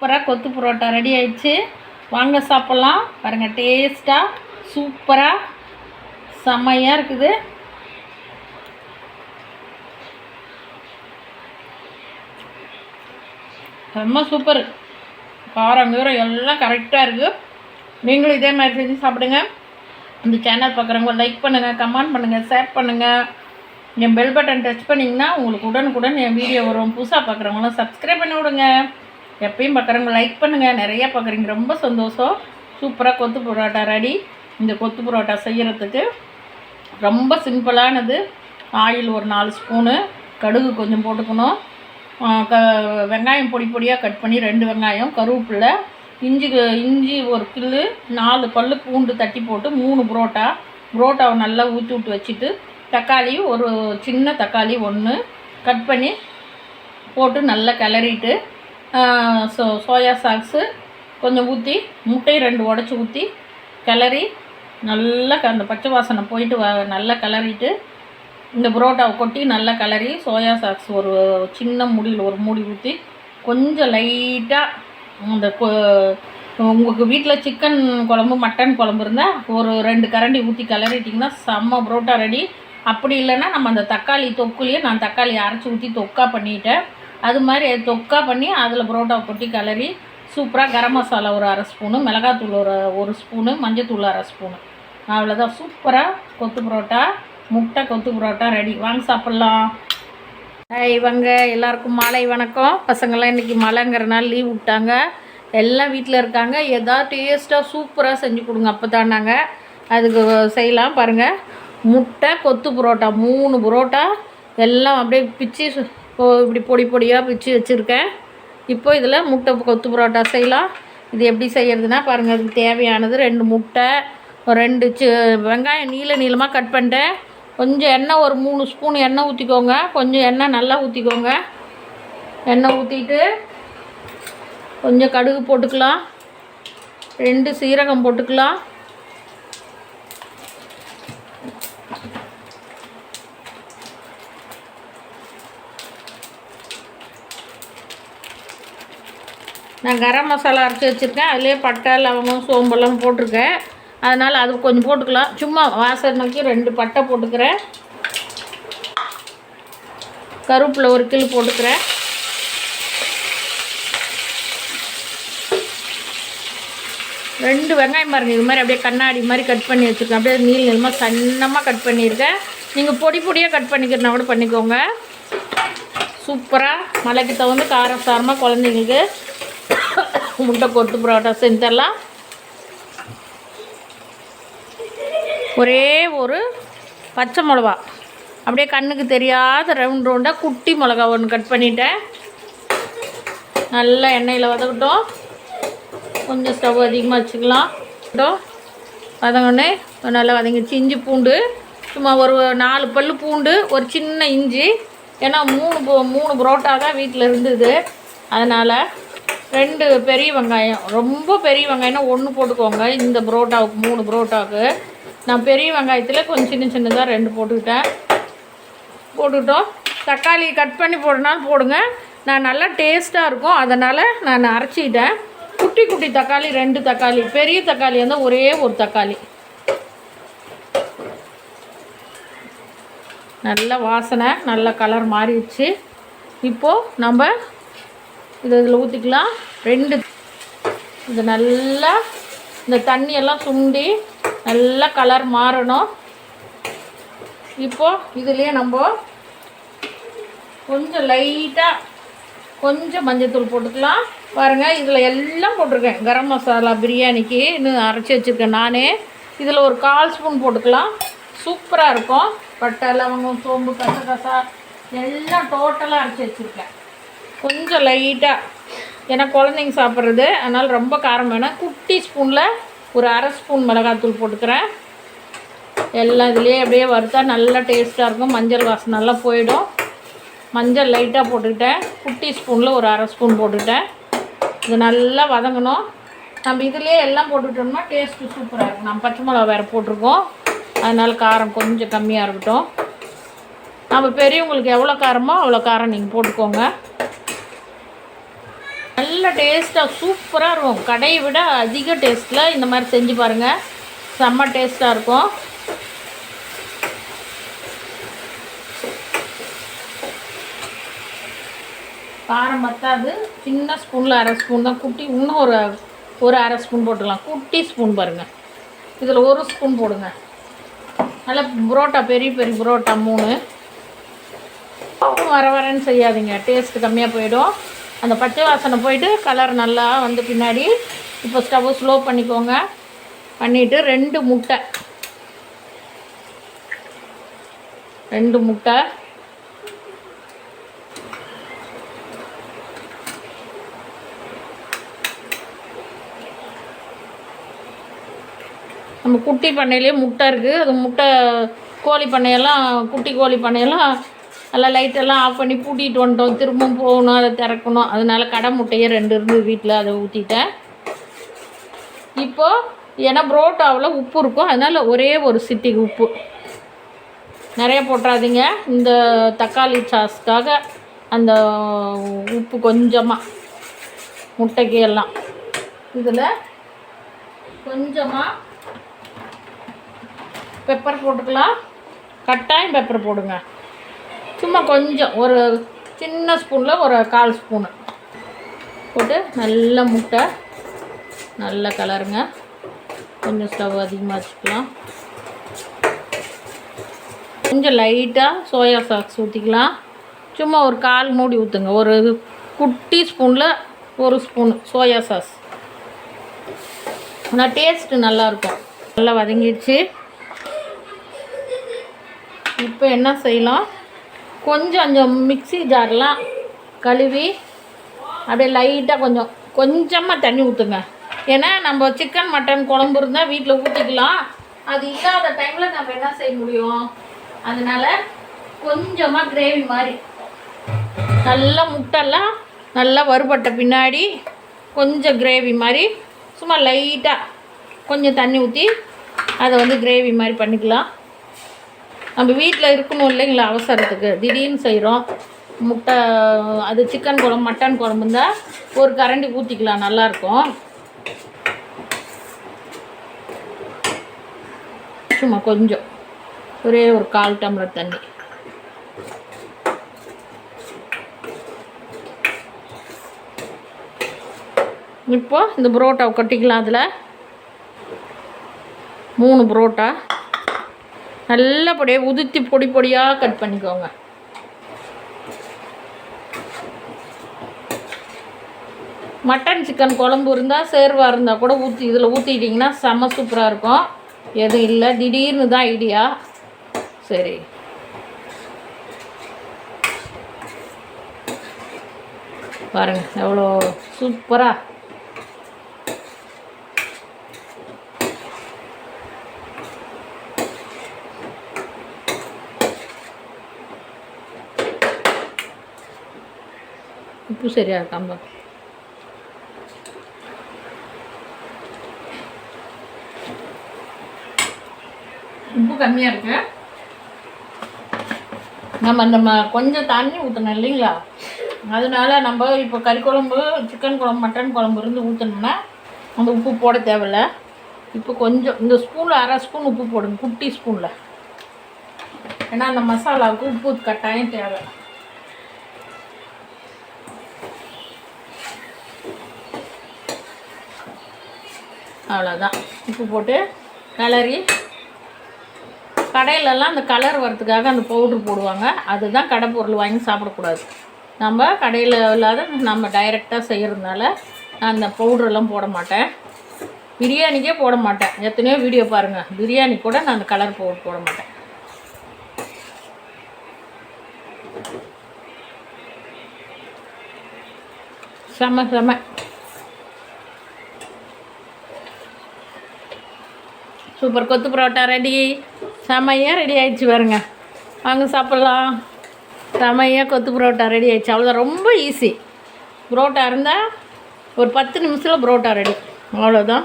சூப்பராக கொத்து புரோட்டா ரெடி ஆயிடுச்சு. வாங்க சாப்பிட்லாம். பாருங்கள் டேஸ்ட்டாக சூப்பராக செம்மையாக இருக்குது. செம்ம சூப்பர் காரம் கீரம் எல்லாம் கரெக்டாக இருக்குது நீங்களும் இதே மாதிரி செஞ்சு சாப்பிடுங்க. இந்த சேனல் பார்க்குறவங்க லைக் பண்ணுங்கள் கமெண்ட் பண்ணுங்கள் ஷேர் பண்ணுங்கள் என் பெல் பட்டன் டச் பண்ணிங்கன்னா உங்களுக்கு உடனுக்குடன் என் வீடியோ வரும். புதுசாக பார்க்குறவங்களாம் சப்ஸ்கிரைப் பண்ணி விடுங்க. எப்பயும் பார்க்குறவங்க லைக் பண்ணுங்கள் நிறையா பார்க்குறீங்க. ரொம்ப சந்தோஷம். சூப்பராக கொத்து புரோட்டா ரெடி இந்த கொத்து புரோட்டா செய்கிறதுக்கு ரொம்ப சிம்பிளானது. ஆயில் ஒரு நாலு ஸ்பூனு கடுகு கொஞ்சம் போட்டுக்கணும். க வெங்காயம் பொடி பொடியாக கட் பண்ணி ரெண்டு வெங்காயம் கருவேப்பிலை இஞ்சி இஞ்சி ஒரு கில்லு நாலு பல்லு பூண்டு தட்டி போட்டு மூணு புரோட்டா. புரோட்டாவை நல்லா ஊற்றி விட்டு வச்சுட்டு தக்காளி ஒரு சின்ன தக்காளி ஒன்று கட் பண்ணி போட்டு நல்லா கிளறிட்டு சோ சோயா சாக்ஸு கொஞ்சம் ஊற்றி முட்டையை ரெண்டு உடச்சி ஊற்றி கிளறி நல்லா க- அந்த பச்சை வாசனை போயிட்டு வ நல்லா கிளறிட்டு இந்த புரோட்டாவை கொட்டி நல்லா கிளறி சோயா சாக்ஸ் ஒரு சின்ன முடியில் ஒரு மூடி ஊற்றி கொஞ்சம் லைட்டாக இந்த கொ- உங்களுக்கு வீட்டில் சிக்கன் குழம்பு மட்டன் குழம்பு இருந்தால் ஒரு ரெண்டு கரண்டி ஊற்றி கிளறிட்டிங்கன்னா செம்ம புரோட்டா ரெடி அப்படி இல்லைன்னா நம்ம அந்த தக்காளி தொக்குலேயே நான் தக்காளி அரைச்சி ஊற்றி தொக்கா பண்ணிட்டேன். அது மாதிரி தொக்கா பண்ணி அதில் பரோட்டா கொட்டி கிளறி சூப்பராக கரம் மசாலா ஒரு அரை ஸ்பூனு மிளகாத்தூள் ஒரு ஒரு ஸ்பூனு மஞ்சத்தூள் அரை ஸ்பூனு. அவ்வளோதான் சூப்பராக கொத்து புரோட்டா முட்டை கொத்து புரோட்டா ரெடி. வாங்க சாப்பிட்லாம். இவங்க எல்லாருக்கும் மாலை வணக்கம். பசங்கள்லாம் இன்றைக்கி மழைங்கிறனால லீவ் விட்டாங்க. எல்லாம் வீட்டில் இருக்காங்க. எதாவது டேஸ்ட்டாக சூப்பராக செஞ்சு கொடுங்க. அப்போ தானாங்க அதுக்கு செய்யலாம். பாருங்கள் முட்டை கொத்து புரோட்டா மூணு புரோட்டா. எல்லாம் அப்படியே பிச்சு இப்போது இப்படி பொடி பொடியாக பிச்சு வச்சுருக்கேன். இப்போ இதில் முட்டை கொத்து புரோட்டா செய்யலாம். இது எப்படி செய்கிறதுனா பாருங்கள் அதுக்கு தேவையானது ரெண்டு முட்டை ரெண்டு சி வெங்காயம் நீள நீளமாக கட் பண்ணிட்டேன். கொஞ்சம் எண்ணெய் ஒரு மூணு ஸ்பூன் எண்ணெய் ஊற்றிக்கோங்க கொஞ்சம் எண்ணெய் நல்லா ஊற்றிக்கோங்க எண்ணெய் ஊற்றிட்டு கொஞ்சம் கடுகு போட்டுக்கலாம். ரெண்டு சீரகம் போட்டுக்கலாம். நான் கரம் மசாலா அரைச்சி வச்சுருக்கேன். அதிலே பட்டை லவங்கம் சோம்பெல்லாம் போட்டிருக்கேன். அதனால் அது கொஞ்சம் போட்டுக்கலாம். சும்மா வாசனைக்கு ரெண்டு பட்டை போட்டுக்கிறேன். கருவேப்பிலை ஒரு கிலோ போட்டுக்கிறேன். ரெண்டு வெங்காயம் பாருங்கள் இது மாதிரி அப்படியே கண்ணாடி மாதிரி கட் பண்ணி வச்சுருக்கேன். அப்படியே நீள் நீளமாக சன்னமாக கட் பண்ணியிருக்கேன். நீங்கள் பொடி பொடியாக கட் பண்ணிக்கிறனா கூட பண்ணிக்கோங்க. சூப்பராக மலைக்கு தகுந்த காரம் சாரமாக குழந்தைங்களுக்கு முட்டை கொத்து பரோட்டா செஞ்சிடலாம். ஒரே ஒரு பச்சை மிளகா. அப்படியே கண்ணுக்கு தெரியாத ரவுண்ட் ரவுண்டாக குட்டி மிளகா ஒன்று கட் பண்ணிட்டேன். நல்லா எண்ணெயில் வதக்கட்டும். கொஞ்சம் ஸ்டவ் அதிகமாக வச்சுக்கலாம். வதக்கட்டும். வதங்கினே நல்லா வதங்கிடுச்சு இஞ்சி பூண்டு சும்மா ஒரு நாலு பல் பூண்டு ஒரு சின்ன இஞ்சி. ஏன்னா மூணு மூணு புரோட்டா தான் வீட்டில் இருந்தது. அதனால் ரெண்டு பெரிய வெங்காயம். ரொம்ப பெரிய வெங்காயம்னா ஒன்று போட்டுக்கோங்க. இந்த புரோட்டாவுக்கு மூணு புரோட்டாவுக்கு. நான் பெரிய வெங்காயத்தில் கொஞ்சம் சின்ன சின்னதாக ரெண்டு போட்டுக்கிட்டேன். போட்டுக்கிட்டோம். தக்காளி கட் பண்ணி போடுறனாலும் போடுங்க. நான் நல்லா டேஸ்ட்டாக இருக்கும். அதனால் நான் அரைச்சிக்கிட்டேன். குட்டி குட்டி தக்காளி ரெண்டு தக்காளி. பெரிய தக்காளி இருந்தால் ஒரே ஒரு தக்காளி. நல்ல வாசனை நல்ல கலர் மாறிடுச்சு. இப்போது நம்ம இதை இதில் ஊற்றிக்கலாம் ரெண்டு இது நல்லா இந்த தண்ணியெல்லாம் சுண்டி நல்லா கலர் மாறணும். இப்போ இதுலேயே நம்ம கொஞ்சம் லைட்டாக கொஞ்சம் மஞ்சத்தூள் போட்டுக்கலாம். பாருங்கள் இதில் எல்லாம் போட்டிருக்கேன். கரம் மசாலா பிரியாணிக்கு இன்னும் அரைச்சி வச்சுருக்கேன் நானே. இதில் ஒரு கால் ஸ்பூன் போட்டுக்கலாம். சூப்பராக இருக்கும். பட்டை லவங்கம் சோம்பு கசகசா எல்லாம் டோட்டலாக அரைச்சி வச்சுருக்கேன். கொஞ்சம் லைட்டாக ஏன்னா குழந்தைங்க சாப்பிட்றது. அதனால் ரொம்ப காரம் வேணாம். குட்டி ஸ்பூனில் ஒரு அரை ஸ்பூன் மிளகாத்தூள் போட்டுக்கிறேன். எல்லாம் இதுலேயே அப்படியே வறுத்தா நல்லா டேஸ்ட்டாக இருக்கும். மஞ்சள் வாசனை நல்லா போயிடும். மஞ்சள் லைட்டாக போட்டுக்கிட்டேன். குட்டி ஸ்பூனில் ஒரு அரை ஸ்பூன் போட்டுக்கிட்டேன். இது நல்லா வதங்கணும். நம்ம இதுலேயே எல்லாம் போட்டுக்கிட்டோம்னா டேஸ்ட்டு சூப்பராக இருக்கும். நம்ம பச்சை மிளகா வேறு போட்டிருக்கோம். அதனால் காரம் கொஞ்சம் கம்மியாக இருக்கட்டும். நம்ம பெரியவங்களுக்கு எவ்வளோ காரமோ அவ்வளோ காரம் நீங்கள் போட்டுக்கோங்க. நல்ல டேஸ்ட்டாக சூப்பராக இருக்கும். கடையை விட அதிக டேஸ்ட்டில் இந்த மாதிரி செஞ்சு பாருங்கள் செம்ம டேஸ்ட்டாக இருக்கும். காரம் பத்தாது. சின்ன ஸ்பூனில் அரை ஸ்பூன் தான். குட்டி இன்னும் ஒரு ஒரு அரை ஸ்பூன் போட்டுக்கலாம். குட்டி ஸ்பூன் பாருங்கள் இதில் ஒரு ஸ்பூன் போடுங்க. நல்லா புரோட்டா பெரிய பெரிய புரோட்டா மூணு. வர வரேன்னு செய்யாதீங்க. டேஸ்ட்டு கம்மியாக போயிடும். அந்த பச்சை வாசனை போயிட்டு கலர் நல்லா வந்து பின்னாடி இப்போ ஸ்டவ்வை ஸ்லோ பண்ணிக்கோங்க. பண்ணிவிட்டு ரெண்டு முட்டை. ரெண்டு முட்டை. நம்ம குட்டி பண்ணையிலே முட்டை இருக்குது அது முட்டை கோழி பண்ணையெல்லாம் குட்டி கோழி பண்ணையெல்லாம் எல்லாம் லைட்டெல்லாம் ஆஃப் பண்ணி பூட்டிகிட்டு வந்துட்டோம். திரும்பவும் போகணும் அதை திறக்கணும். அதனால கடை முட்டையே ரெண்டு இருந்து வீட்டில் அதை ஊற்றிட்டேன் இப்போது ஏன்னா புரோட்டாவில் உப்பு இருக்கும். அதனால் ஒரே ஒரு சிட்டிக்கு உப்பு. நிறைய போட்டுறாதீங்க. இந்த தக்காளி சாஸ்க்காக அந்த உப்பு கொஞ்சமாக முட்டைக்கு எல்லாம். இதில் கொஞ்சமாக பெப்பர் போட்டுக்கலாம். கட்டாயம் பெப்பர் போடுங்க. சும்மா கொஞ்சம் ஒரு சின்ன ஸ்பூனில் ஒரு கால் ஸ்பூனு. போட்டு நல்ல முட்டை நல்ல கலருங்க. கொஞ்சம் ஸ்டவ் அதிகமாக வச்சுக்கலாம். கொஞ்சம் லைட்டாக சோயா சாஸ் ஊற்றிக்கலாம் சும்மா ஒரு கால் மூடி ஊற்றுங்க ஒரு குட்டி ஸ்பூனில் ஒரு ஸ்பூன் சோயா சாஸ். ஆனால் டேஸ்ட்டு நல்லாயிருக்கும் நல்லா வதங்கிடுச்சு. இப்போ என்ன செய்யலாம்? கொஞ்சம் அந்த மிக்ஸி ஜார்லாம் கழுவி அப்படியே லைட்டாக கொஞ்சம் கொஞ்சமாக தண்ணி ஊற்றுங்க ஏன்னா நம்ம சிக்கன் மட்டன் குழம்பு இருந்தால் வீட்டில் ஊற்றிக்கலாம் அது இல்லாத டைமில் நம்ம என்ன செய்ய முடியும்? அதனால் கொஞ்சமாக கிரேவி மாதிரி. நல்லா முட்டெல்லாம் நல்லா வறுபட்ட பின்னாடி கொஞ்சம் கிரேவி மாதிரி சும்மா லைட்டாக கொஞ்சம் தண்ணி ஊற்றி அதை வந்து கிரேவி மாதிரி பண்ணிக்கலாம். நம்ம வீட்டில் இருக்கணும் இல்லைங்களா அவசரத்துக்கு. திடீர்னு செய்கிறோம் முட்டை அது சிக்கன் குழம்பு மட்டன் குழம்பு இருந்தால் ஒரு கரண்டி ஊற்றிக்கலாம் நல்லாயிருக்கும் சும்மா கொஞ்சம். ஒரே ஒரு கால் டம்ளர் தண்ணி. இப்போது இந்த புரோட்டாவை கொட்டிக்கலாம் அதில். மூணு புரோட்டா. நல்லபடியாக உதித்து பொடி பொடியாக கட் பண்ணிக்கோங்க. மட்டன் சிக்கன் குழம்பு இருந்தால் சேர்வாக இருந்தால் கூட ஊற்றி இதில் ஊற்றிட்டிங்கன்னா செம்ம சூப்பராக இருக்கும். எதுவும் இல்லை திடீர்னு தான் ஐடியா சரி. பாருங்கள் எவ்வளோ சூப்பராக உப்பு சரியாக இருக்காமல் உப்பு கம்மியாக இருக்கு. நம்ம அந்த ம கொஞ்சம் தண்ணி ஊற்றணும் இல்லைங்களா? அதனால நம்ம இப்போ கறி குழம்பு சிக்கன் குழம்பு மட்டன் குழம்பு இருந்து ஊற்றணும்னா அந்த உப்பு போட தேவையில்ல. இப்போ கொஞ்சம் இந்த ஸ்பூனில் அரை ஸ்பூன் உப்பு போடுங்க குட்டி ஸ்பூனில். ஏன்னா அந்த மசாலாவுக்கு உப்பு கட்டாயம் தேவை. அவ்வளோதான் உப்பு போட்டு கிளறி கடையிலலாம் அந்த கலர் வரத்துக்காக அந்த பவுட்ரு போடுவாங்க. அதுதான் கடை பொருள் வாங்கி சாப்பிடக்கூடாது. நம்ம கடையில் இல்லாத நம்ம டைரெக்டாக செய்கிறதுனால நான் அந்த பவுட்ரெல்லாம் போட மாட்டேன். பிரியாணிக்கே போட மாட்டேன். எத்தனையோ வீடியோ பாருங்கள் பிரியாணி கூட நான் அந்த கலர் பவுடர் போட மாட்டேன். செம செம. சூப்பர் கொத்து பரோட்டா ரெடி. செமையாக ரெடி ஆயிடுச்சு பாருங்க. வாங்க சாப்பிட்லாம். செமையாக கொத்து பரோட்டா ரெடி ஆயிடுச்சு. அவ்வளோதான் ரொம்ப ஈஸி புரோட்டா இருந்தால் ஒரு பத்து நிமிஷத்தில் புரோட்டா ரெடி. அவ்வளோதான்